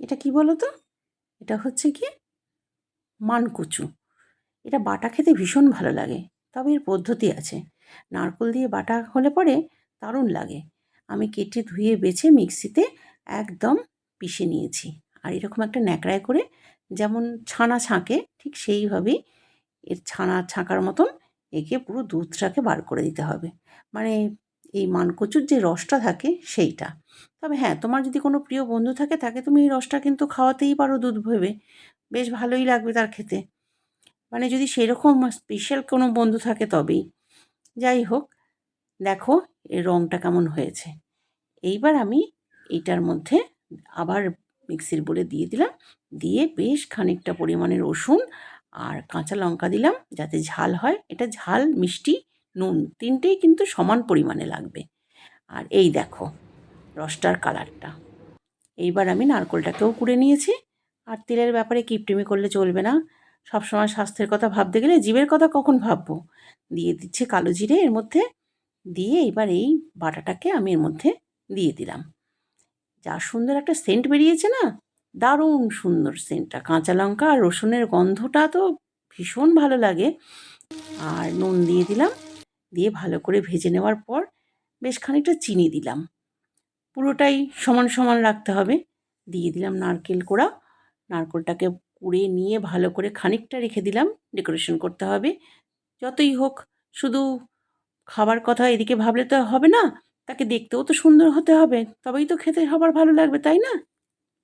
এটা কি বলো তো এটা হচ্ছে কি? মানকুচু। এটা বাটা খেতে ভীষণ ভালো লাগে, তবে এর পদ্ধতি আছে। নারকোল দিয়ে বাটা হলে পরে দারুণ লাগে। আমি কেটে ধুয়ে বেছে মিক্সিতে একদম পিষে নিয়েছি। আর এরকম একটা ন্যাকড়ায় করে যেমন ছানা ছাঁকে, ঠিক সেইভাবেই এর ছানা ছাঁকার মতন একে পুরো দুধটাকে বার করে দিতে হবে। মানে এই মানকচুর যে রসটা থাকে সেইটা। তবে হ্যাঁ তোমার যদি কোনো প্রিয় বন্ধু থাকে, তাকে তুমি এই রসটা কিন্তু খাওয়াতেই পারো দুধ ভেবে। বেশ ভালোই লাগবে তার খেতে। মানে যদি সেরকম স্পেশাল কোনো বন্ধু থাকে তবেই। যাই হোক, দেখো এর রঙটা কেমন হয়েছে। এইবার আমি এইটার মধ্যে আবার মিক্সির বলে দিয়ে দিলাম। দিয়ে বেশ খানিকটা পরিমাণে রসুন আর কাঁচা লঙ্কা দিলাম যাতে ঝাল হয়। এটা ঝাল মিষ্টি নুন, তিনটেই কিন্তু সমান পরিমাণে লাগবে। আর এই দেখো, রসটার কালারটা। এইবার আমি নারকোলটাকেও কুড়ে নিয়েছি। আর তেলের ব্যাপারে কিপটিমি করলে চলবে না। সবসময় স্বাস্থ্যের কথা ভাবতে গেলে জীবের কথা কখন ভাববো? দিয়ে দিচ্ছে কালো জিরে, এর মধ্যে দিয়ে এবার এই বাটাটাকে আমি এর মধ্যে দিয়ে দিলাম। যা সুন্দর একটা সেন্ট বেরিয়েছে না? দারুণ সুন্দর সেন্টটা। কাঁচা লঙ্কা আর রসুনের গন্ধটা তো ভীষণ ভালো লাগে। আর নুন দিয়ে দিলাম। দিয়ে ভালো করে ভেজে নেওয়ার পর বেশ খানিকটা চিনি দিলাম। পুরোটাই সমান সমান রাখতে হবে। দিয়ে দিলাম নারকেল কোড়া। নারকেলটাকে কুড়ে নিয়ে ভালো করে খানিকটা রেখে দিলাম। ডেকোরেশন করতে হবে। যতই হোক, শুধু খাবার কথা এদিকে ভাবলে তো হবে না। তাকে দেখতেও তো সুন্দর হতে হবে। তবেই তো খেতে সবার ভালো লাগবে, তাই না?